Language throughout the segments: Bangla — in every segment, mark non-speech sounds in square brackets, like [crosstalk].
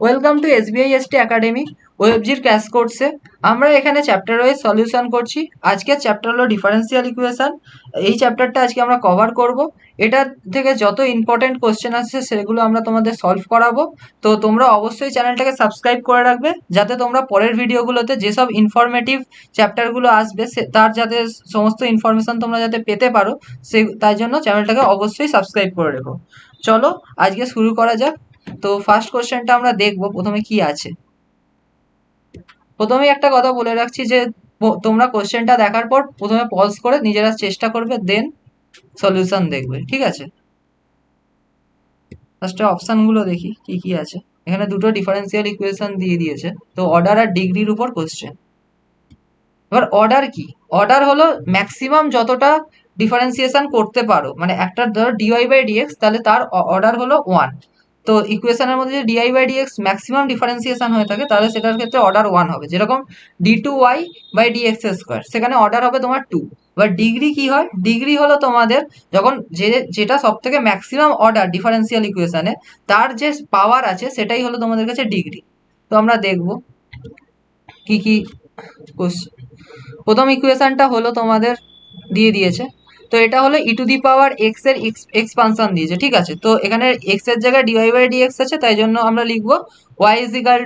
Welcome to SBI ST academy ওয়েবজির cash কোর্সে আমরা এখানে চ্যাপ্টার ওয়াইজ সলিউশন করছি। আজকের চ্যাপ্টার হলো ডিফারেন্সিয়াল ইকুয়েশন এই চ্যাপ্টারটা আজকে আমরা কভার করব। এটা থেকে যত ইম্পর্টেন্ট কোশ্চেন আসছে, সেগুলো আমরা তোমাদের সলভ করাবো। তো তোমরা অবশ্যই চ্যানেলটাকে সাবস্ক্রাইব করে রাখবে, যাতে তোমরা পরের ভিডিওগুলোতে যেসব ইনফরমেটিভ চ্যাপ্টারগুলো আসবে, সে তার যাতে সমস্ত ইনফরমেশন তোমরা যাতে পেতে পারো, সে তাই জন্য চ্যানেলটাকে অবশ্যই সাবস্ক্রাইব করে রেখো। চলো, আজকে শুরু করা যাক। তো ফার্স্ট কোশ্চেনটা আমরা দেখব, প্রথমে কি আছে? প্রথমে একটা কথা বলে রাখছি যে তোমরা কোশ্চেনটা দেখার পর প্রথমে পজ করে নিজেরা চেষ্টা করবে দেন সলিউশন দেখবে, ঠিক আছে? ফার্স্টে অপশানগুলো দেখি, কি কি আছে? এখানে দুটো ডিফারেন্সিয়াল ইকুয়েশন দিয়ে দিয়েছে, তো অর্ডার আর ডিগ্রির উপর কোশ্চেন এবার অর্ডার কি? অর্ডার হলো ম্যাক্সিমাম যতটা ডিফারেন্সিয়েশন করতে পারো মানে একটা ধরো ডিওয়াই বাই ডিএক্স তাহলে তার অর্ডার হলো ওয়ান তো ইকুয়েশনের মধ্যে যদি dy by dx maximum differentiation হয়ে থাকে, তাহলে সেটার ক্ষেত্রে অর্ডার ওয়ান হবে। যেরকম d two y by dx square সেখানে অর্ডার হবে তোমার টু এবার ডিগ্রি কি হয়? ডিগ্রি হলো তোমাদের যখন যে, যেটা সব থেকে ম্যাক্সিমাম অর্ডার ডিফারেন্সিয়াল ইকুয়েশনে তার যে পাওয়ার আছে, সেটাই হলো তোমাদের কাছে ডিগ্রি তো আমরা দেখব কি কি প্রথম ইকুয়েশনটা হলো তোমাদের, দিয়ে দিয়েছে। তো এটা হলো ই টু দি পাওয়ার এক্সের এক্সপানশন দিয়েছে, ঠিক আছে? তো এখানে এক্সের জায়গায় ডিওয়াই বাই ডিএক্স আছে, তাই জন্য আমরা লিখব y is equal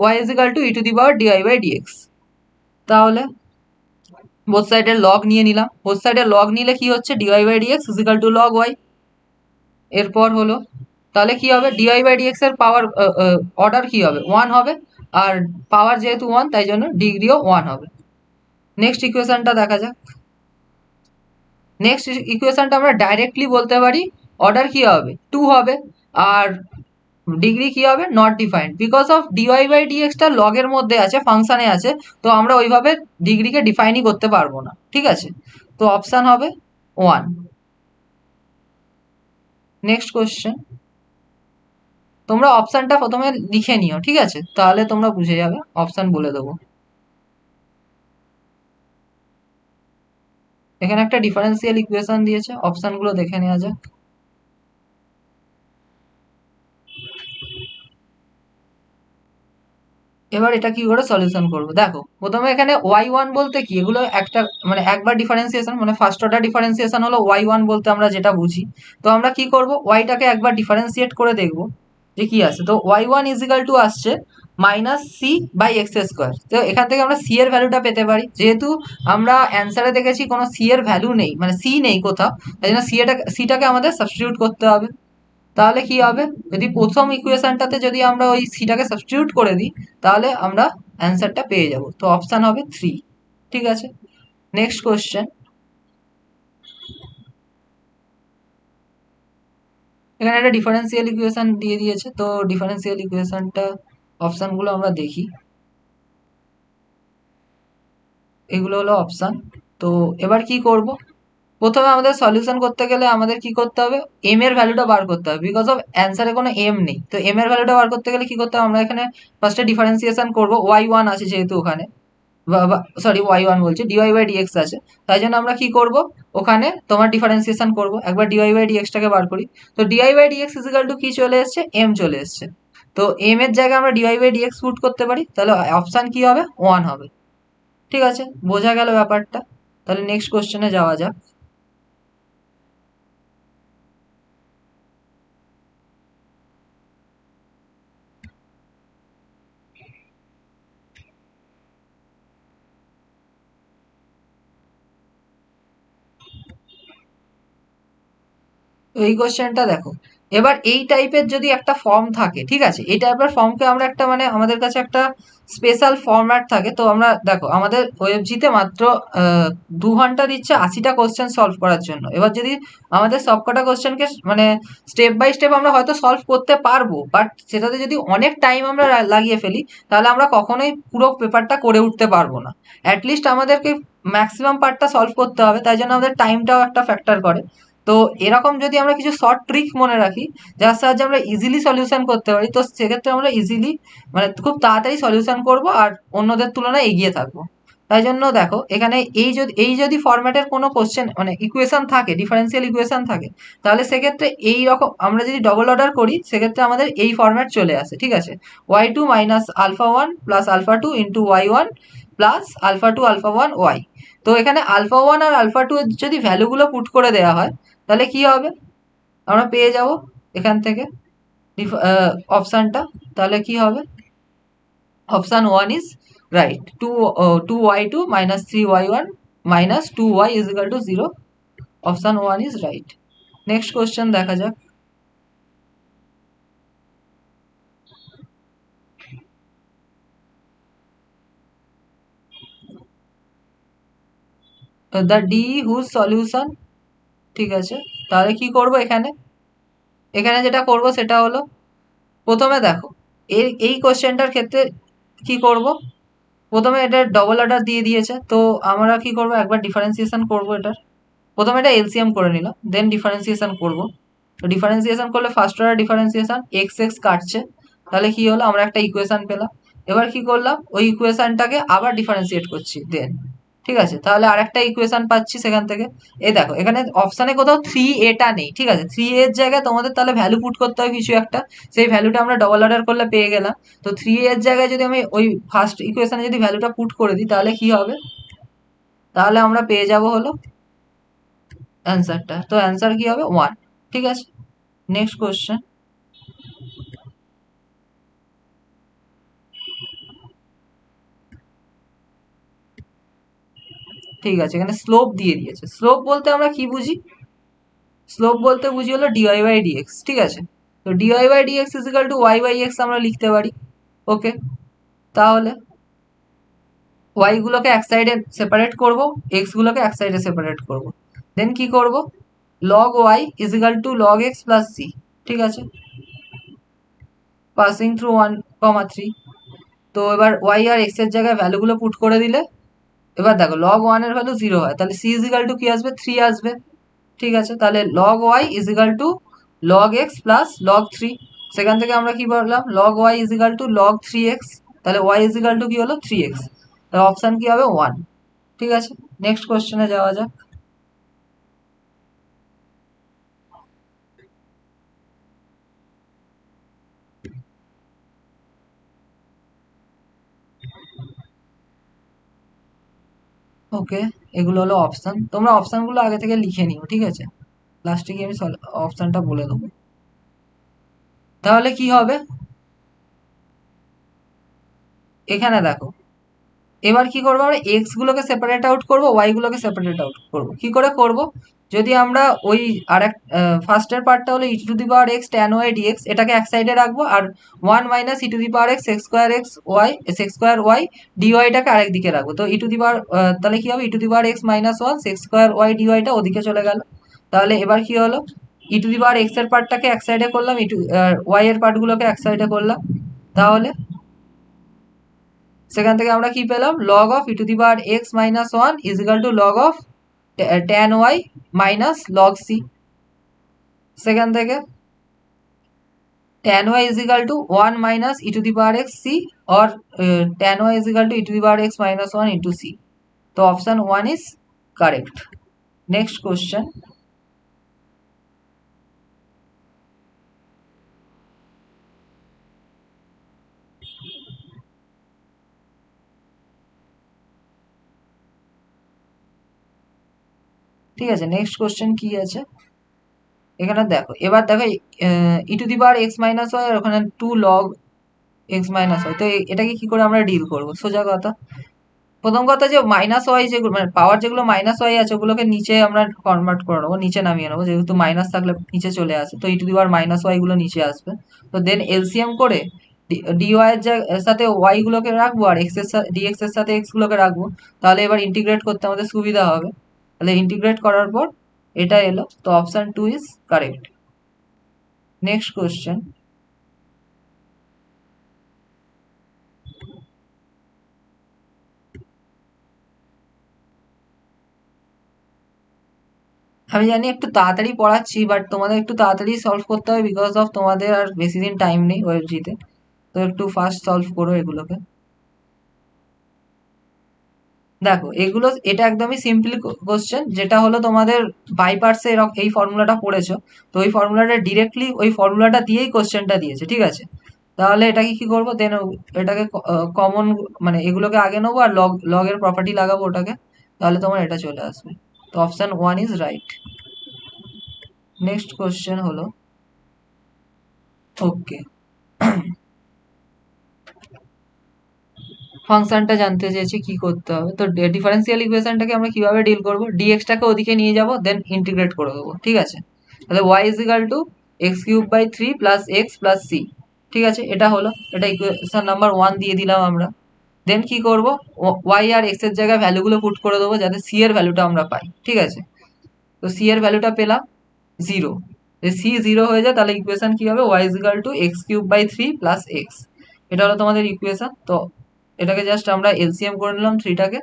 y is equal to e to the power dy by dx তাহলে বোথ সাইডের লগ নিয়ে নিলাম। বোথ সাইডের লগ নিলে কি হচ্ছে? Dy by dx is equal to log y এরপর হলো, তাহলে কি হবে? ডিওয়াই বাই ডিএক্স এর পাওয়ার অর্ডার কি হবে? ওয়ান হবে, আর পাওয়ার যেহেতু ওয়ান তাই জন্য ডিগ্রিও ওয়ান হবে। নেক্সট ইকুয়েশনটা দেখা যাক। নেক্সট ইকুয়েশনটা আমরা ডাইরেক্টলি বলতে পারি অর্ডার কি হবে? টু হবে। আর ডিগ্রি কি হবে? Not defined because of dy by ডিএক্সটা লগের মধ্যে আছে ফাংশানে আছে, তো আমরা ওইভাবে ডিগ্রিকে ডিফাইনই করতে পারব না। ঠিক আছে? তো অপশান হবে ওয়ান নেক্সট কোশ্চেন তোমরা অপশানটা প্রথমে লিখে নিও, ঠিক আছে? তাহলে তোমরা বুঝে যাবে। অপশান বলে দেবো। এখানে একটা ডিফারেন্সিয়াল ইকুয়েশন দিয়েছে অপশনগুলো দেখে নেওয়া যাক। এবার এটা কি করে সলিউশন করব? দেখো, প্রথমে এখানে ওয়াই ওয়ান বলতে কি? এগুলো একটা মানে একবার ডিফারেন্সিয়েশন মানে ফার্স্ট অর্ডার ডিফারেন্সিয়েশন হলো ওয়াই ওয়ান বলতে আমরা যেটা বুঝি। তো আমরা কি করব? ওয়াইটাকে একবার ডিফারেন্সিয়েট করে দেখব যে কি আছে। তো y one is equal to আসছে minus c by x square তো এখান থেকে আমরা সি এর ভ্যালুটা পেতে পারি। যেহেতু আমরা অ্যান্সারে দেখেছি কোনো সি এর ভ্যালু নেই মানে সি নেই কোথাও, তাই জন্য সি এটা সিটাকে আমাদের সাবস্টিটিউট করতে হবে। তাহলে কি হবে? যদি প্রথম ইকুয়েশনটাতে যদি আমরা ওই সিটাকে সাবস্টিটিউট করে দিই, তাহলে আমরা অ্যান্সারটা পেয়ে যাব। তো অপশান হবে থ্রি ঠিক আছে? নেক্সট কোশ্চেন এখানে একটা ডিফারেন্সিয়াল ইকুয়েশন দিয়ে দিয়েছে। তো ডিফারেন্সিয়াল ইকুয়েশনটা অপশানগুলো আমরা দেখি। এগুলো হলো অপশান। তো এবার কি করব? প্রথমে আমাদের সলিউশন করতে গেলে আমাদের কি করতে হবে? এম এর ভ্যালুটা বার করতে হবে। বিকজ অফ অ্যান্সারে কোনো এম নেই। তো এম এর ভ্যালুটা বার করতে গেলে কি করতে হবে? আমরা এখানে ফার্স্টে ডিফারেন্সিয়েশন করব। ওয়াই ওয়ান আছে যেহেতু ওখানে। সরি ওয়াই ওয়ান বলছি। ডিওয়াই বাই ডিএক্স আছে। তাই জন্য আমরা কি করব? ওখানে তোমার ডিফারেন্সিয়েশন করব। একবার ডিওয়াই বাই ডিএক্সটাকে বার করি। তো dy by dx is equal to কি চলে এসছে? এম চলে এসছে। তো এম এর জায়গায় আমরা ডিওয়াই বাই ডিএক্স পুট করতে পারি, তাহলে অপশান কি হবে? ওয়ান হবে। ঠিক আছে? বোঝা গেল ব্যাপারটা? তাহলে নেক্সট কোশ্চেনে যাওয়া যাক। এই কোশ্চেনটা দেখো। এবার এই টাইপের যদি একটা ফর্ম থাকে, ঠিক আছে? এই টাইপের ফর্মকে আমরা একটা মানে আমাদের কাছে একটা স্পেশাল ফর্ম্যাট থাকে। তো আমরা দেখো, আমাদের ওয়েবজিতে মাত্র দু ঘণ্টা দিচ্ছে আশিটা কোশ্চেন সলভ করার জন্য। এবার যদি আমাদের সবকটা কোশ্চেনকে মানে স্টেপ বাই স্টেপ আমরা হয়তো সলভ করতে পারব বাট সেটাতে যদি অনেক টাইম আমরা লাগিয়ে ফেলি, তাহলে আমরা কখনোই পুরো পেপারটা করে উঠতে পারব না। অ্যাটলিস্ট আমাদেরকে ম্যাক্সিমাম পার্টটা সলভ করতে হবে, তাই জন্য আমাদের টাইমটাও একটা ফ্যাক্টর করে। তো এরকম যদি আমরা কিছু শর্ট ট্রিক মনে রাখি, যার সাহায্যে আমরা ইজিলি সলিউশন করতে পারি, তো সেক্ষেত্রে আমরা ইজিলি মানে খুব তাড়াতাড়ি সলিউশন করব আর অন্যদের তুলনায় এগিয়ে থাকব। তাই জন্য দেখো, এখানে এই যদি এই যদি ফরম্যাটের কোনো কোশ্চেন মানে ইকুয়েশন থাকে ডিফারেন্সিয়াল ইকুয়েশন থাকে, তাহলে সেক্ষেত্রে এই রকম, আমরা যদি ডবল অর্ডার করি, সেক্ষেত্রে আমাদের এই ফরম্যাট চলে আসে, ঠিক আছে? Y two minus alpha one plus alpha two into y one plus alpha two alpha one y তো এখানে আলফা ওয়ান আর আলফা টু যদি ভ্যালুগুলো পুট করে দেওয়া হয় তাহলে কি হবে? আমরা পেয়ে যাব এখান থেকে অপশানটা তাহলে কি হবে? Option one is right two two y two minus three y one minus two y is equal to zero option one is right next question দেখা যাক। দ্য ডি হুজ সলিউশন ঠিক আছে? তাহলে কি করব এখানে? এখানে যেটা করব সেটা হলো, প্রথমে দেখো, এই এই কোশ্চেনটার ক্ষেত্রে কি করব? প্রথমে এটা ডবল অর্ডার দিয়ে দিয়েছে, তো আমরা কি করব? একবার ডিফারেন্সিয়েশন করব এটার। প্রথমে এটা এলসিএম করে নিলাম দেন ডিফারেন্সিয়েশন করব। তো ডিফারেন্সিয়েশন করলে first order differentiation x x কাটছে। তাহলে কি হলো? আমরা একটা ইকুয়েশন পেলাম। এবার কি করলাম? ওই ইকুয়েশনটাকে আবার ডিফারেন্সিয়েট করছি দেন ঠিক আছে? তাহলে আরেকটা ইকুয়েশন পাচ্ছি সেখান থেকে। এই দেখো, এখানে অপশানে কোথাও থ্রি এটা নেই, ঠিক আছে? থ্রি এর জায়গায় তোমাদের তাহলে ভ্যালু পুট করতে হবে কিছু একটা। সেই ভ্যালুটা আমরা ডবল অর্ডার করলে পেয়ে গেলাম। তো থ্রি এর জায়গায় যদি আমি ওই ফার্স্ট ইকুয়েশনে যদি ভ্যালুটা পুট করে দিই, তাহলে কি হবে? তাহলে আমরা পেয়ে যাব হলো অ্যান্সারটা তো অ্যান্সার কি হবে? ওয়ান ঠিক আছে? নেক্সট কোয়েশ্চেন ঠিক আছে, এখানে স্লোপ দিয়ে দিয়েছে। স্লোপ বলতে আমরা কি বুঝি? স্লোপ বলতে বুঝি হলো ডিওয়াই বাই ডিএক্স ঠিক আছে? তো dy by dx is equal to y by x আমরা লিখতে পারি। ওকে, তাহলে ওয়াইগুলোকে এক সাইডে সেপারেট করব এক্সগুলোকে এক সাইডে সেপারেট করব। দেন কি করব? Log y is equal to log x plus c ঠিক আছে? Passing through one comma three তো এবার ওয়াই আর এক্সের জায়গায় ভ্যালুগুলো পুট করে দিলে এবার দেখো লগ ওয়ানের ভ্যালু জিরো হয়, তাহলে সি ইজিক্যাল টু কি আসবে? থ্রি আসবে। ঠিক আছে, তাহলে log y is equal to log x plus log three সেখান থেকে আমরা কি বললাম? Log y is equal to log three x তাহলে ওয়াই ইজিক্যাল টু কি হলো? থ্রি এক্স তাহলে অপশান কি হবে? ওয়ান ঠিক আছে নেক্সট কোয়েশ্চেনে যাওয়া যাক। ওকে এগুলো হলো অপশান তোমরা অপশানগুলো আগে থেকে লিখে নিও, ঠিক আছে? লাস্টে গিয়ে আমি অপশানটা বলে দেবো। তাহলে কি হবে? এখানে দেখো, এবার কি করব আমরা? এক্স গুলোকে সেপারেট আউট করব ওয়াই গুলোকে সেপারেট আউট করব। কি করে করব? যদি আমরা ওই আর এক ফার্স্টের পার্টটা হলো e to the power x tan y dx এটাকে এক সাইডে রাখব আর one minus e to the power x x square x y x square y ডিওয়াইটাকে আরেক দিকে রাখব। তো ই টু দি পাওয়ার তাহলে কী হবে? E to the power x minus one x square y ডিওয়াইটা ওদিকে চলে গেল। তাহলে এবার কী হলো? ই টু দি পাওয়ার এক্সের পার্টটাকে এক সাইডে করলাম ই টু ওয়াই এর পার্টগুলোকে এক সাইডে করলাম। তাহলে সেখান থেকে আমরা কি পেলাম? Log of e to the power x minus one is equal to log of tan y minus log c সেখান থেকে tan y is equal to one minus e to the power x c or tan y is equal to e to the power x minus one into c তো option one is correct next question ঠিক আছে নেক্সট কোশ্চেন কি আছে? এখানে দেখো, এবার দেখো e to the power x minus y আর ওখানে two log x minus y তো এটাকে কি করে আমরা ডিল করব? সোজা কথা। প্রথম কথা যে মাইনাস ওয়াই যেগুলো মানে পাওয়ার যেগুলো মাইনাস ওয়াই আছে, ওগুলোকে নিচে আমরা কনভার্ট করে নেব, নিচে নামিয়ে নেব, যেহেতু মাইনাস থাকলে নিচে চলে আসে, তো e to the power minus y গুলো নিচে আসবে। তো দেন এলসিএম করে ডি ডিওয়াই এর সাথে ওয়াই গুলোকে রাখব আর এক্সের সাথে ডিএক্স এর সাথে এক্স গুলোকে রাখব, তাহলে এবার ইন্টিগ্রেট করতে আমাদের সুবিধা হবে। তাহলে ইন্টিগ্রেট করার পর এটা এলো, তো option two is correct next question আমি জানি একটু তাড়াতাড়ি পড়াচ্ছি বাট তোমাদের একটু তাড়াতাড়ি সলভ করতে হবে বিকজ অফ তোমাদের আর বেশি দিন টাইম নেই ওয়েবজিতে তো। একটু ফাস্ট সলভ করো এগুলোকে। দেখো, এগুলো, এটা একদমই সিম্পল কোশ্চেন যেটা হলো তোমাদের বাই পার্টসে এরকম এই ফর্মুলাটা পড়েছো, তো ওই ফর্মুলাটা ডিরেক্টলি ওই ফর্মুলাটা দিয়েই কোশ্চেনটা দিয়েছে, ঠিক আছে? তাহলে এটাকে কি করব? দেন এটাকে কমন মানে এগুলোকে আগে নেব আর লগ লগের প্রপার্টি লাগাবো ওটাকে, তাহলে তোমার এটা চলে আসবে। তো option one is right next question হলো ওকে ফাংশনটা জানতে চেয়েছি কি করতে হবে। তো ডিফারেন্সিয়াল ইকুয়েশনটাকে আমরা কীভাবে ডিল করব? ডিএক্সটাকে ওদিকে নিয়ে যাব দেন ইন্টিগ্রেট করে দেবো, ঠিক আছে? তাহলে y is two x cube by three plus x plus c ঠিক আছে? এটা হলো, এটা ইকুয়েশন নাম্বার ওয়ান দিয়ে দিলাম আমরা। দেন কি করব? ওয়াই আর এক্সের জায়গায় ভ্যালুগুলো পুট করে দেবো, যাতে সি এর ভ্যালুটা আমরা পাই, ঠিক আছে? তো সি এর ভ্যালুটা পেলাম জিরো সি জিরো হয়ে যায়, তাহলে ইকুয়েশন কি হবে? Y is two x cube by three plus x এটা হলো তোমাদের ইকুয়েশন তো এটাকে জাস্ট আমরা এলসিএম করে নিলাম থ্রিটাকে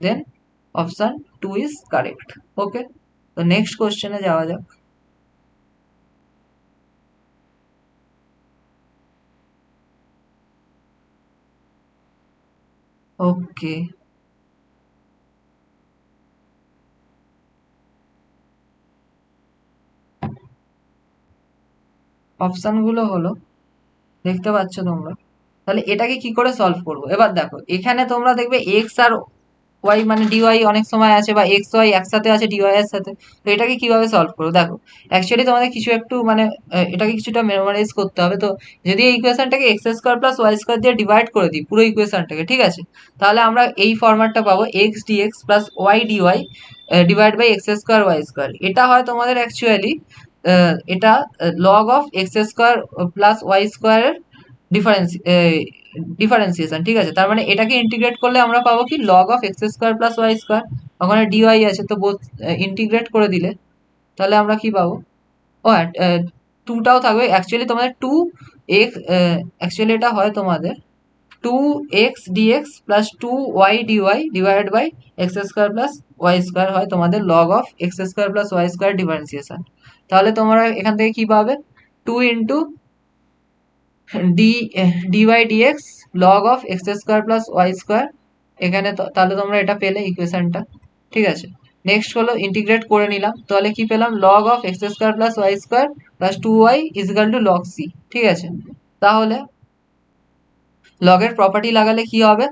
then option two is correct okay তো নেক্সট কোশ্চেনে যাওয়া যাক। ওকে অপশানগুলো হলো, দেখতে পাচ্ছ তোমরা? তাহলে এটাকে কি করে সলভ করব? এবার দেখো, এখানে তোমরা দেখবে এক্স আর ওয়াই মানে ডিওয়াই অনেক সময় আছে বা এক্স ওয়াই একসাথে আছে ডিওয়াই এর সাথে। তো এটাকে কীভাবে সলভ করব? দেখো অ্যাকচুয়ালি তোমাদের কিছু একটু মানে এটাকে কিছুটা মেমোরাইজ করতে হবে। তো যদি এই ইকুয়েশনটাকে x square plus y square দিয়ে ডিভাইড করে দিই, পুরো ইকুয়েশনটাকে ঠিক আছে? তাহলে আমরা এই ফরম্যাটটা পাবো x dx plus y dy divide by x square y square এটা হয় তোমাদের অ্যাকচুয়ালি এটা log of x square plus y স্কোয়ারের ডিফারেন্স ডিফারেন্সিয়েশন ঠিক আছে? তার মানে এটাকে ইন্টিগ্রেট করলে আমরা পাবো কি? Log of x square plus y square ওখানে ডিওয়াই আছে, তো বোধ ইন্টিগ্রেট করে দিলে তাহলে আমরা কি পাবো? ও হ্যাঁ টুটাও থাকবে। অ্যাকচুয়ালি তোমাদের টু এক্স অ্যাকচুয়ালি এটা হয় তোমাদের two x dx plus two y dy divide by x square plus y square হয় তোমাদের log of x square plus y square differentiation তাহলে তোমরা এখান থেকে কি পাবে? Two into d d y dx log of x square plus y square এখানে তাহলে তোমরা এটা পেলে ইকুয়েশনটা ঠিক আছে? নেক্সট হলো ইন্টিগ্রেট করে নিলাম, তাহলে কি পেলাম? Log of x square plus y square plus two y is equal to log c ঠিক আছে? তাহলে লগের প্রপার্টি লাগালে কি হবে?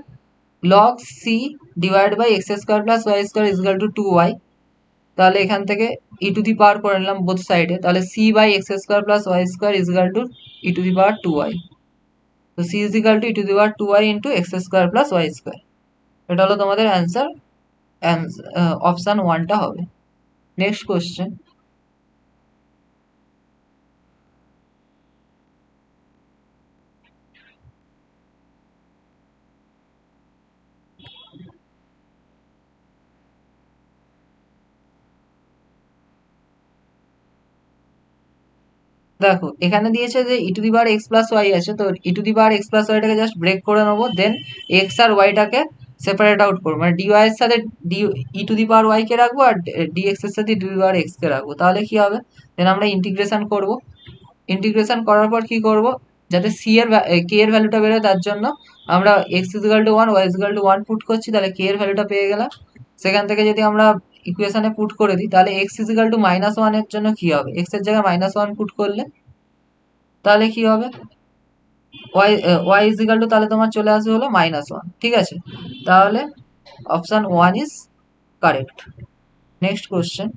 Log c divide by x square plus y square is equal to two y তাহলে এখান থেকে ই টু দি পাওয়ার করে নিলাম বোথ সাইডে তাহলে c by x square plus y square is equal to e to the power two y তো c is equal to e to the power two y into x square plus y square এটা হলো তোমাদের অ্যান্সার অপশান ওয়ানটা হবে। নেক্সট কোশ্চেন দেখো, এখানে দিয়েছে যে e to the bar x plus y আছে, তো e to the bar x plus ওয়াইটাকে just break করে নেব দেন এক্স আর ওয়াইটাকে সেপারেট আউট করব। মানে ডি ওয়াই এর সাথে d e to the power y কে রাখব আর ডি এক্সের সাথে ডি পাওয়ার এক্স কে রাখব। তাহলে কি হবে? দেন আমরা ইন্টিগ্রেশন করব। ইন্টিগ্রেশন করার পর কি করব? যাতে সি এর কে এর ভ্যালুটা বেরোয়, তার জন্য আমরা x is equal to one y is equal to one put করছি, তাহলে কে এর ভ্যালুটা পেয়ে গেলাম। সেখান থেকে যদি আমরা ইকুয়েশনে পুট করে দিই, তাহলে এক্স ইজিক্যাল টু মাইনাস ওয়ানের জন্য কি হবে? এক্সের জায়গায় মাইনাস ওয়ান পুট করলে? তাহলে কি হবে? ওয়াই ওয়াই ইজিক্যাল টু তাহলে তোমার চলে আসবে হলো মাইনাস ওয়ান ঠিক আছে? তাহলে option one is correct next question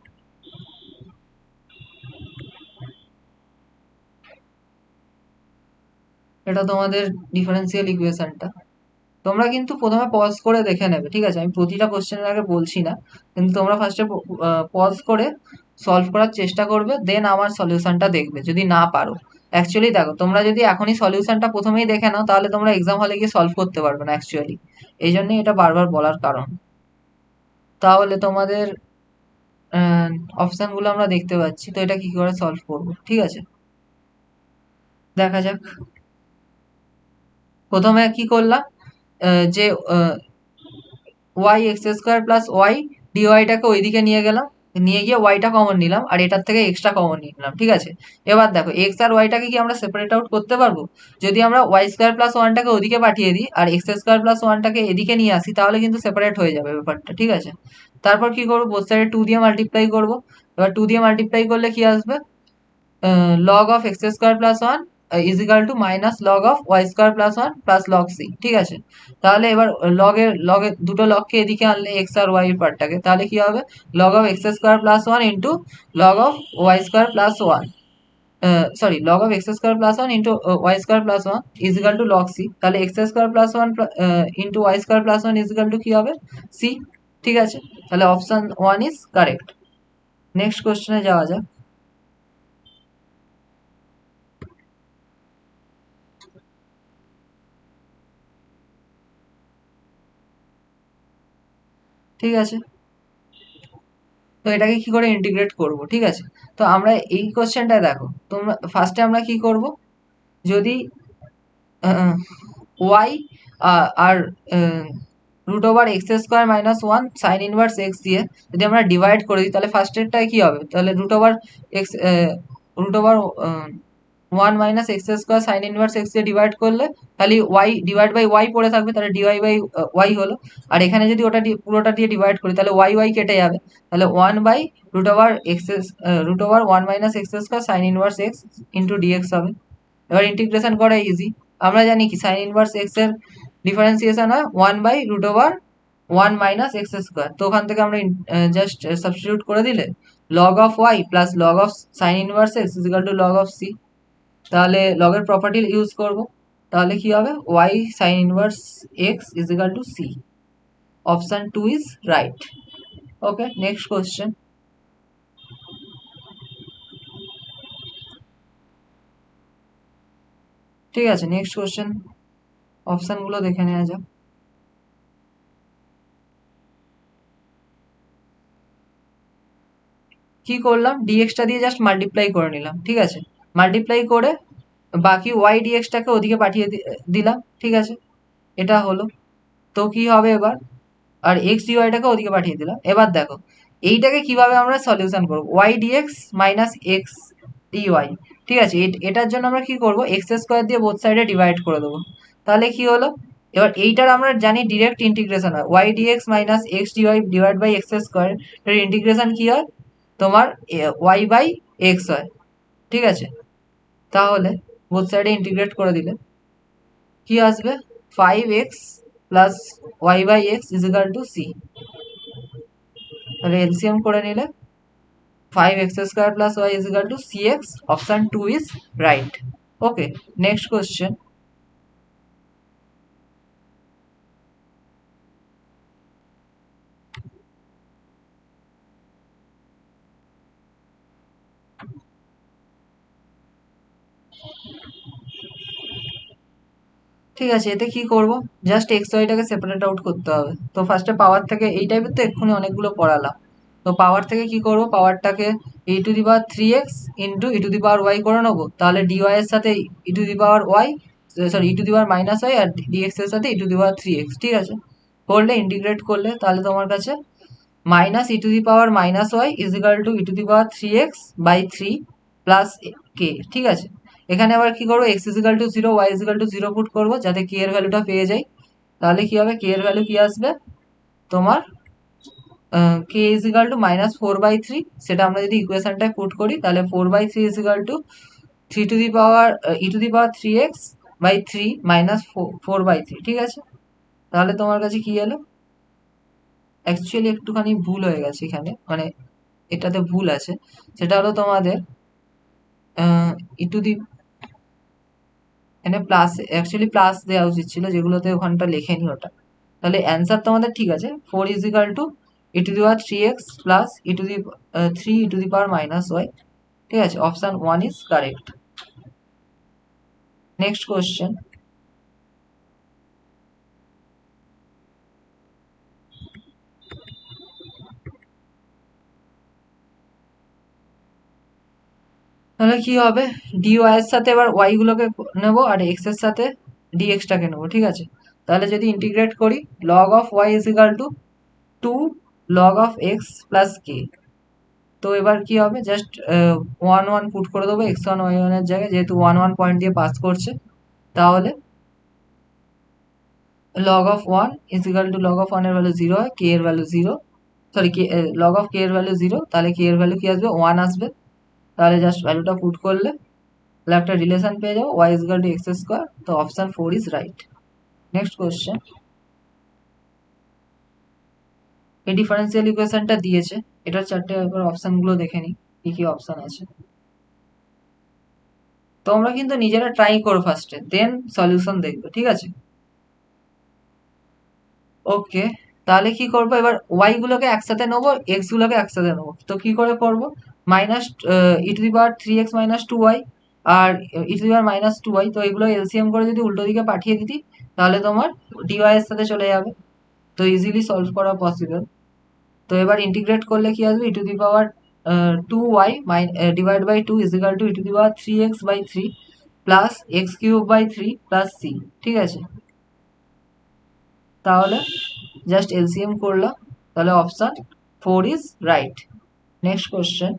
এটা তোমাদের ডিফারেন্সিয়াল ইকুয়েশনটা তোমরা কিন্তু প্রথমে পজ করে দেখে নেবে, ঠিক আছে? আমি প্রতিটা কোশ্চেনের আগে বলছি না, কিন্তু তোমরা ফার্স্টে পজ করে সলভ করার চেষ্টা করবে দেন আমার সলিউশনটা দেখবে, যদি না পারো। অ্যাকচুয়ালি দেখো, তোমরা যদি এখনই সলিউশনটা প্রথমেই দেখে নাও, তাহলে তোমরা এক্সাম হলে গিয়ে সলভ করতে পারবে না অ্যাকচুয়ালি এই জন্যই এটা বারবার বলার কারণ। তাহলে তোমাদের অপশানগুলো আমরা দেখতে পাচ্ছি, তো এটা কি করে সলভ করব, ঠিক আছে? দেখা যাক। প্রথমে কি করলাম? যে y x square plus y ডিওয়াইটাকে ওইদিকে নিয়ে গেলাম, নিয়ে গিয়ে ওয়াইটা কমন নিলাম, আর এটার থেকে এক্সট্রা কমন নিয়ে নিলাম, ঠিক আছে? এবার দেখো এক্স আর ওয়াইটাকে কি আমরা সেপারেট আউট করতে পারব? যদি আমরা ওয়াই স্কোয়ার প্লাস ওয়ানটাকে ওদিকে পাঠিয়ে দিই, আর এক্স স্কোয়ার প্লাস ওয়ানটাকে এদিকে নিয়ে আসি, তাহলে কিন্তু সেপারেট হয়ে যাবে ব্যাপারটা, ঠিক আছে? তারপর কি করব? বোথ সাইডে টু দিয়ে মাল্টিপ্লাই করব। এবার টু দিয়ে মাল্টিপ্লাই করলে কি আসবে? Log of x square plus one is equal to minus log of y square plus one plus log c ঠিক আছে? তাহলে এবার লগের লগের দুটো লগকে এদিকে আনলে এক্স আর ওয়াই পার্টটাকে, তাহলে কি হবে? Log of x square plus one into log of y square plus one sorry log of x square plus one into y square plus one is equal to log c তাহলে x square plus one into y square plus one is equal to কি হবে? সি ঠিক আছে? তাহলে option one is correct next কোশ্চেনে যাওয়া যাক। ঠিক আছে? তো এটাকে কি করে ইন্টিগ্রেট করব, ঠিক আছে? তো আমরা এই কোশ্চেনটা দেখো, তোমরা ফার্স্টে আমরা কি করব? যদি ওয়াই আর root over x square minus one sine inverse x দিয়ে যদি আমরা ডিভাইড করে দিই, তাহলে ফার্স্টেরটায় কী হবে? তাহলে root over x root over one minus x square sine inverse x দিয়ে ডিভাইড করলে, তাহলে ওয়াই ডিভাইড বাই ওয়াই পড়ে থাকবে, তাহলে ডিওয়াই বাই ওয়াই হলো। আর এখানে যদি ওটা পুরোটা দিয়ে ডিভাইড করি, তাহলে ওয়াই ওয়াই কেটে যাবে। তাহলে one by root over x root over one minus x square sine inverse x into dx হবে। এবার ইন্টিগ্রেশন করা ইজি আমরা জানি কি সাইন ইনভার্স এক্সের ডিফারেন্সিয়েশন হয় one by root over one minus x square তো ওখান থেকে আমরা জাস্ট সাবস্টিটিউট করে দিলে log of y plus log of sine inverse x is equal to log of c তাহলে লগের প্রপার্টি ইউজ করব। তাহলে কি হবে? Y sine inverse x is equal to c option two is right okay next question ঠিক আছে নেক্সট কোয়েশ্চেন অপশানগুলো দেখে নেওয়া যাক। কি করলাম? ডিএক্সটা দিয়ে জাস্ট মাল্টিপ্লাই করে নিলাম, ঠিক আছে? মাল্টিপ্লাই করে বাকি ওয়াই ডিএক্সটাকে ওদিকে পাঠিয়ে দিলাম, ঠিক আছে? এটা হলো। তো কি হবে এবার? আর এক্স ডিওয়াইটাকে ওদিকে পাঠিয়ে দিলাম। এবার দেখো, এইটাকে কীভাবে আমরা সলিউশন করব? Y dx minus x dy ঠিক আছে? এটার জন্য আমরা কি করব? এক্স স্কোয়ার দিয়ে বোথ সাইডে ডিভাইড করে দেবো। তাহলে কি হলো? এবার এইটার আমরা জানি ডিরেক্ট ইন্টিগ্রেশন হয়। Y dx minus x dy divide by x square এর ইন্টিগ্রেশন কি হয়? তোমার ওয়াই বাই এক্স হয়। ঠিক আছে? তাহলে বোথ সাইডে ইন্টিগ্রেট করে দিলে কি আসবে? Five x plus y by x is equal to c তাহলে এলসিএম করে নিলে five x square plus y is equal to c x option two is right okay next question ঠিক আছে, এতে কি করব? জাস্ট এক্স ওয়াইটাকে সেপারেট আউট করতে হবে। তো ফার্স্টে পাওয়ার থেকে, এই টাইপের তো এক্ষুনি অনেকগুলো পড়ালাম। তো পাওয়ার থেকে কি করব? পাওয়ারটাকে e to the power three x into e to the power y করে নেব। তাহলে ডিওয়াই এর সাথে e to the power y sorry e to the power minus y R dx এর সাথে e to the power three x ঠিক আছে? করলে ইন্টিগ্রেট করলে, তাহলে তোমার কাছে minus e to the power minus y equal to e to the power three x by three plus k ঠিক আছে? এখানে আবার কি করব? X equal to zero y equal to zero put করব, যাতে কে এর ভ্যালুটা পেয়ে যাই। তাহলে কি হবে? কে এর ভ্যালু কি আসবে? তোমার k equal to minus four by three সেটা আমরা যদি ইকুয়েশনটায় পুট করি, তাহলে four by three equal to three to the power e to the power three x by three minus four by three ঠিক আছে? তাহলে তোমার কাছে কি এলো? অ্যাকচুয়ালি একটুখানি ভুল হয়ে গেছে এখানে মানে এটাতে ভুল আছে। সেটা হলো তোমাদের ই টু দি এখানে প্লাস অ্যাকচুয়ালি প্লাস দেওয়া উচিত ছিল, যেগুলোতে ওখানটা লেখেনি ওটা। তাহলে অ্যান্সার তোমাদের ঠিক আছে। Four is equal to e to the power three x plus e to the three e to the power minus y ঠিক আছে option one is correct next question তাহলে কি হবে? ডি এর সাথে এবার ওয়াই গুলোকে নেব আর এক্সের সাথে ডি এক্সটাকে নেব, ঠিক আছে? তাহলে যদি ইন্টিগ্রেট করি log of y is equal to two log of x plus k তো এবার কি হবে? জাস্ট ওয়ান ওয়ান পুট করে দেবো এক্স ওয়ান ওয়াই ওয়ানের জায়গায়, যেহেতু ওয়ান ওয়ান পয়েন্ট দিয়ে পাস করছে, তাহলে log of one is equal to log of ওয়ানের ভ্যালু জিরো হয় কে এর value zero sorry k log of k এর ভ্যালু জিরো তাহলে কে এর ভ্যালু কি আসবে? ওয়ান আসবে। তাহলে জাস্ট ভ্যালুটা পুট করলে, তাহলে একটা রিলেশন পেয়ে যাব y is two x square তো option four is right next question এই ডিফারেন্সিয়াল ইকুয়েশনটা দিয়েছে, এটার চারটে একবার অপশানগুলো দেখে নিই, কি কি অপশান আছে। তোমরা কিন্তু নিজেরা ট্রাই করো ফার্স্টে দেন সলিউশন দেখবে, ঠিক আছে? ওকে তাহলে কি করব? এবার ওয়াই গুলোকে একসাথে নেব এক্স গুলোকে একসাথে নেব, তো কি করে করব? Minus e to the power three x minus two y R e to the power minus two y তো এগুলো এলসিএম করে যদি উল্টো দিকে পাঠিয়ে দিতি, তাহলে তোমার ডিওয়াই এর সাথে চলে যাবে। তো ইজিলি সলভ করা পসিবল তো এবার ইন্টিগ্রেট করলে কি আসবে? E to the power two y my divide by two is equal to e to the power three x by three plus x cube by three plus c ঠিক আছে? তাহলে জাস্ট এলসিএম করলাম। তাহলে option four is right next question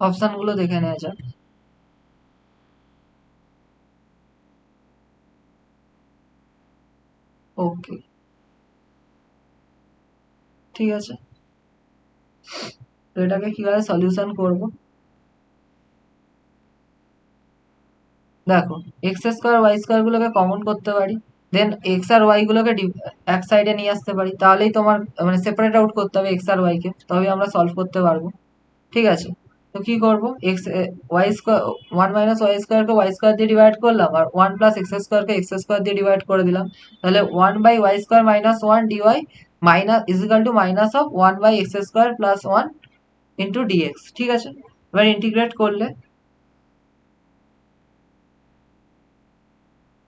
অপশানগুলো দেখে নেওয়া যাক। ওকে। ঠিক আছে। তো এটাকে কীভাবে সলিউশন করব? দেখো এক্স স্কোয়ার ওয়াই স্কোয়ার গুলোকে কমন করতে পারি দেন এক্স আর ওয়াই গুলোকে এক সাইডে নিয়ে আসতে পারি, তাহলেই তোমার মানে সেপারেট আউট করতে হবে এক্স আর ওয়াই কে তবে আমরা সলভ করতে পারব। ঠিক আছে? তো কি করব? X y square one minus y স্কোয়ারকে ওয়াই স্কোয়ার দিয়ে ডিভাইড করলাম আর ওয়ান প্লাস এক্স স্কোয়ারকে এক্স স্কোয়ার দিয়ে ডিভাইড করে দিলাম। তাহলে one by y square minus one dy minus equal to minus of one by x square plus one into dx ঠিক আছে? এবার ইন্টিগ্রেট করলে।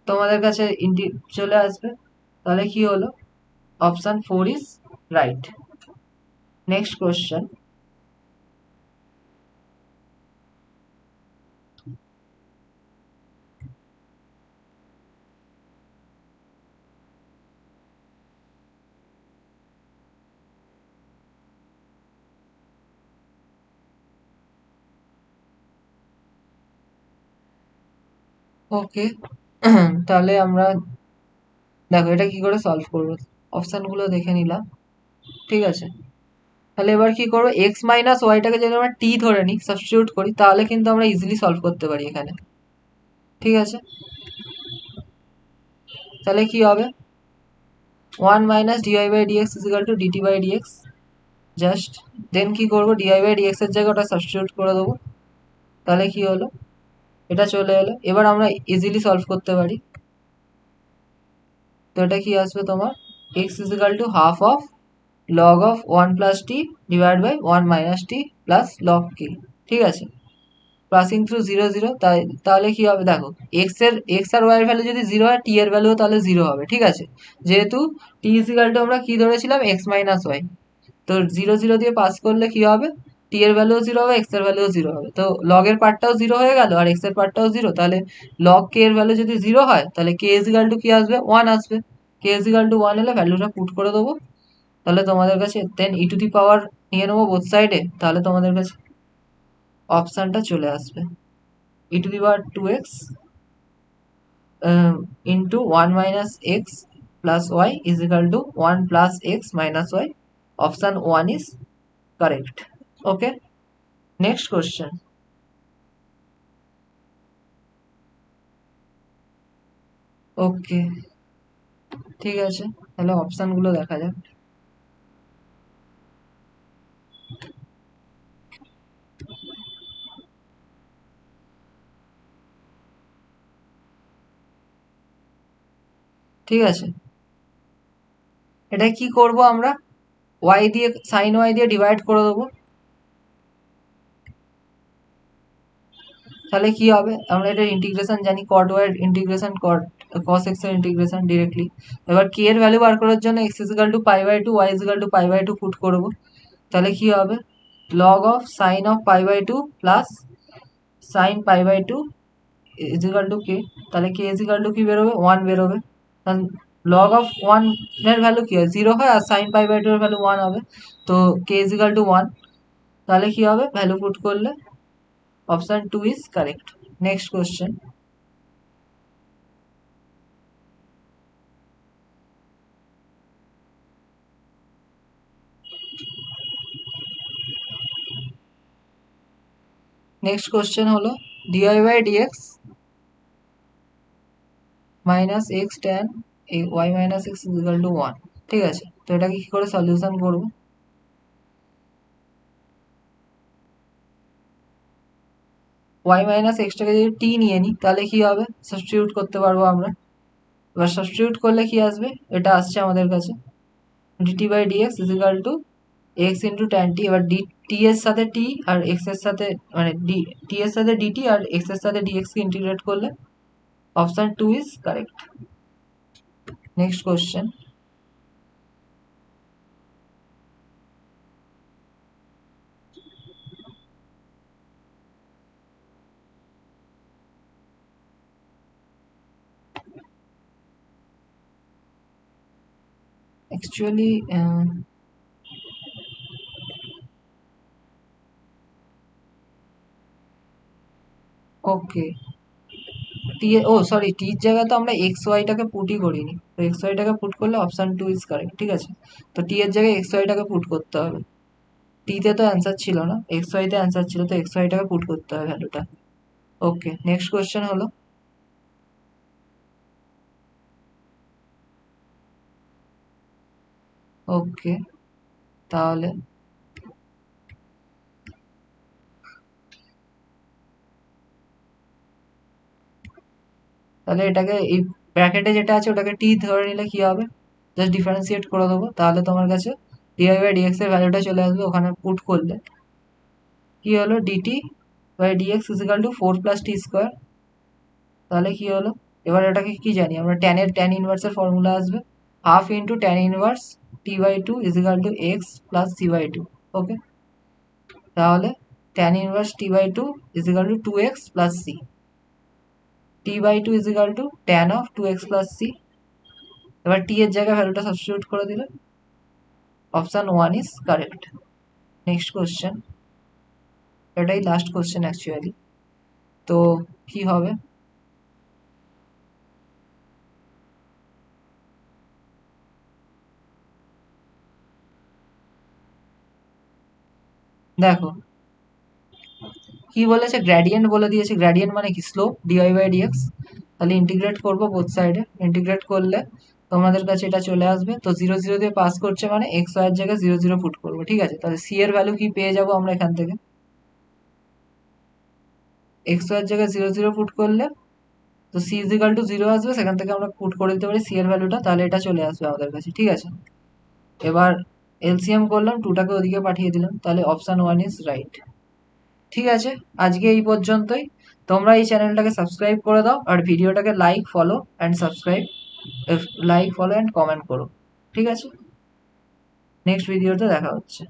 তোমাদের কাছে ইন্টি চলে আসবে। তাহলে কি হলো? Option four is right next question okay [clears throat] তাহলে আমরা দেখো এটা কি করে সলভ করব? অপশানগুলো দেখে নিলাম। ঠিক আছে? তাহলে এবার কি করব? এক্স মাইনাস ওয়াইটাকে যদি আমরা টি ধরে নিই সাবস্টিটিউট করি, তাহলে কিন্তু আমরা ইজিলি সলভ করতে পারি এখানে। ঠিক আছে? তাহলে কি হবে? One minus dy by dx equal to dt by dx just then কি করব? ডিআই বাই ডিএক্স এর জায়গায় ওটা সাবস্টিটিউট করে দেবো। তাহলে কি হলো? এটা চলে এলো। এবার আমরা ইজিলি সলভ করতে পারি। তো এটা কি আসবে তোমার? X equal to half of log of one plus t divide by one minus t plus log k ঠিক আছে? পাসিং থ্রু জিরো জিরো তাহলে কি হবে? দেখো এক্সের এক্স আর ওয়াই এর ভ্যালু যদি জিরো হয় টি এর ভ্যালু তাহলে জিরো হবে, ঠিক আছে? যেহেতু টি ইজিক্যাল টু আমরা কি ধরেছিলাম? এক্স মাইনাস ওয়াই তো জিরো জিরো দিয়ে পাস করলে কি হবে? টি এর ভ্যালুও জিরো হবে এক্সের ভ্যালুও জিরো হবে, তো লগ এর পার্টটাও জিরো হয়ে গেল, আর এক্সের পার্টটাও জিরো তাহলে লগ কে এর ভ্যালু যদি জিরো হয়, তাহলে কে ইজিক্যাল টু কি আসবে? ওয়ান আসবে কে ইজিক্যাল টু ওয়ান এলে ভ্যালুটা পুট করে দেবো তাহলে তোমাদের কাছে দেন ই টু দি পাওয়ার নিয়ে নেব বোথ সাইডে তাহলে তোমাদের কাছে অপশানটা চলে আসবে। E to the power two x into one minus x plus y is equal to one plus x minus y option one is correct okay next question okay ঠিক আছে, তাহলে অপশানগুলো দেখা যাক। ঠিক আছে? এটা কি করব আমরা? ওয়াই দিয়ে সাইন ওয়াই দিয়ে ডিভাইড করে দেবো। তাহলে কি হবে? আমরা এটা ইন্টিগ্রেশন জানি কট ওয়াই ইন্টিগ্রেশন কট কস এক্সের ইন্টিগ্রেশন ডিরেক্টলি এবার কে এর ভ্যালু বার করার জন্য x equal to pi by two y equal to pi by two put করব তাহলে কি হবে? Log of sine of pi by two plus sine pi by two equal to k তাহলে কে ইজিক্যাল টু কি বেরোবে? ওয়ান বেরোবে। লগ অফ ওয়ানের ভ্যালু কি হয় জিরো হয় আর সাইন পাই বাই টু এর ভ্যালু ওয়ান হবে তো কে ইজিক্যাল টু ওয়ান তাহলে কি হবে ভ্যালু পুট করলে option two is correct next question next question হলো dy by dx minus x tan y minus x equal to one ঠিক আছে? তো এটাকে কি করে সলিউশন করব? ওয়াই মাইনাস এক্সটাকে যদি টি নিয়ে নিই, তাহলে কি হবে? সাবস্টিটিউট করতে পারব আমরা। এবার সাবস্টিটিউট করলে কি আসবে? এটা আসছে আমাদের কাছে। Dt by dx equal to x into tan t এবার ডি টি এর সাথে টি আর এক্সের সাথে মানে ডি টি এর সাথে ডিটি আর এক্সের সাথে ডিএক্স কে ইন্টিগ্রেট করলে Option 2 is correct. Next question. Actually, uh, okay. T O sorry টির জায়গায় তো আমরা এক্স ওয়াইটাকে পুটই করিনি। তো এক্স ওয়াইটাকে পুট করলে অপশান টু ইজ কারেক্ট ঠিক আছে? তো টি এর জায়গায় এক্স ওয়াইটাকে পুট করতে হবে। টিতে তো অ্যান্সার ছিল না। এক্স ওয়াইতে অ্যান্সার ছিল, তো এক্স ওয়াইটাকে পুট করতে হবে ভ্যালুটা ওকে নেক্সট কোয়েশ্চেন হলো। ওকে তাহলে তাহলে এটাকে এই ব্র্যাকেটে যেটা আছে ওটাকে টি ধরে নিলে কি হবে? জাস্ট ডিফারেন্সিয়েট করে দেবো। তাহলে তোমার কাছে ডিআই বাই ডিএক্স এর ভ্যালুটা চলে আসবে। ওখানে পুট করলে কি হলো? Dt by dx equal to four plus t square তাহলে কী হলো? এবার এটাকে কি জানি? আমরা ট্যানের ট্যান ইনভার্সের ফর্মুলা আসবে। Half into tan inverse t by two equal to x plus c by two okay তাহলে tan inverse t by two equal to two x plus c t by two equal to tan of two x plus c এবার টি এর জায়গায় ভ্যালুটা সাবস্টিটিউট করে দিলে option one is correct next question এটাই লাস্ট কোশ্চেন অ্যাকচুয়ালি তো কি হবে? দেখো কি বলেছে গ্র্যাডিয়েন্ট বলে দিয়েছে গ্র্যাডিয়েন্ট মানে কি? স্লোপ ডিআই বাই ডিএক্স তাহলে ইন্টিগ্রেট করব বোথ সাইডে ইন্টিগ্রেট করলে তোমাদের কাছে এটা চলে আসবে। তো জিরো জিরো দিয়ে পাস করছে মানে এক্স ওয়াইয়ের জায়গায় জিরো জিরো ফুট করব, ঠিক আছে? তাহলে সি এর ভ্যালু কি পেয়ে যাব আমরা এখান থেকে? এক্স ওয়াইয়ের জায়গায় জিরো জিরো ফুট করলে তো সি ইজিক্যাল টু জিরো আসবে, সেখান থেকে আমরা পুট করে দিতে পারি সি এর ভ্যালুটা তাহলে এটা চলে আসবে আমাদের কাছে, ঠিক আছে? এবার এলসিএম করলাম টুটাকে ওদিকে পাঠিয়ে দিলাম, তাহলে অপশান ওয়ান ইজ রাইট ঠিক আছে? আজকে এই পর্যন্তই। তোমরা এই চ্যানেলটাকে সাবস্ক্রাইব করে দাও আর ভিডিওটাকে like follow and subscribe like follow and comment করো। ঠিক আছে? নেক্সট ভিডিওতে দেখা হচ্ছে।